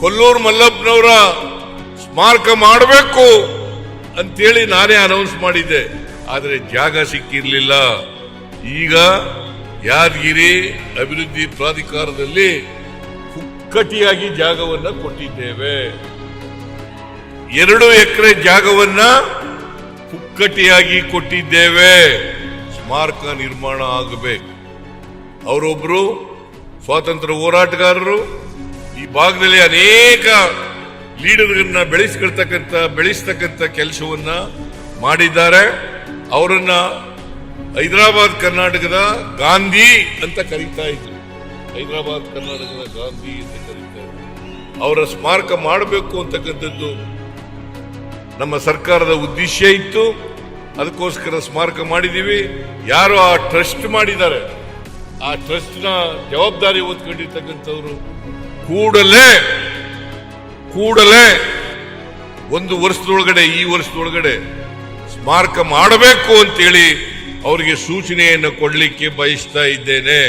ಕೊಲ್ಲೂರು ಮಲ್ಲಪ್ಪನವರ ಸ್ಮಾರಕ ಮಾಡಬೇಕು ಅಂತೇಳಿ ನಾನೇ ಅನೌನ್ಸ್ ಮಾಡಿದ್ದೆ. ಆದರೆ ಜಾಗ ಸಿಕ್ಕಿರಲಿಲ್ಲ. ಈಗ ಯಾದಗಿರಿ ಅಭಿವೃದ್ಧಿ ಪ್ರಾಧಿಕಾರದಲ್ಲಿ ಹುಕ್ಕಟಿಯಾಗಿ ಜಾಗವನ್ನು ಕೊಟ್ಟಿದ್ದೇವೆ. ಎರಡು ಎಕರೆ ಜಾಗವನ್ನ ಹುಕ್ಕಟಿಯಾಗಿ ಕೊಟ್ಟಿದ್ದೇವೆ. ಸ್ಮಾರಕ ನಿರ್ಮಾಣ ಆಗಬೇಕು. ಅವರೊಬ್ಬರು ಸ್ವಾತಂತ್ರ್ಯ ಹೋರಾಟಗಾರರು ಈ ಭಾಗದಲ್ಲಿ ಅನೇಕ ಲೀಡರ್ಗಳನ್ನ ಬೆಳೆಸ್ಕೊಳ್ತಕ್ಕಂಥ, ಬೆಳೆಸ್ತಕ್ಕಂಥ ಕೆಲಸವನ್ನ ಮಾಡಿದ್ದಾರೆ. ಅವರನ್ನ ಹೈದರಾಬಾದ್ ಕರ್ನಾಟಕದ ಗಾಂಧಿ ಅಂತ ಕರೀತಾ ಇದ್ರು. ಹೈದರಾಬಾದ್ ಕರ್ನಾಟಕದ ಗಾಂಧಿ ಅಂತ ಕರೀತಾ ಇದ್ರು. ಅವರ ಸ್ಮಾರಕ ಮಾಡಬೇಕು ಅಂತಕ್ಕಂಥದ್ದು ನಮ್ಮ ಸರ್ಕಾರದ ಉದ್ದೇಶ ಇತ್ತು. ಅದಕ್ಕೋಸ್ಕರ ಸ್ಮಾರಕ ಮಾಡಿದ್ದೀವಿ. ಯಾರು ಆ ಟ್ರಸ್ಟ್ ಮಾಡಿದ್ದಾರೆ, ಆ ಟ್ರಸ್ಟ್ನ ಜವಾಬ್ದಾರಿ ಹೊತ್ಕೊಂಡಿರ್ತಕ್ಕಂಥವ್ರು ಕೂಡಲೇ ಕೂಡಲೇ ಒಂದು ವರ್ಷದೊಳಗಡೆ ಈ ವರ್ಷದೊಳಗಡೆ ಸ್ಮಾರಕ ಮಾಡಬೇಕು ಅಂತೇಳಿ ಅವರಿಗೆ ಸೂಚನೆಯನ್ನು ಕೊಡಲಿಕ್ಕೆ ಬಯಸ್ತಾ ಇದ್ದೇನೆ.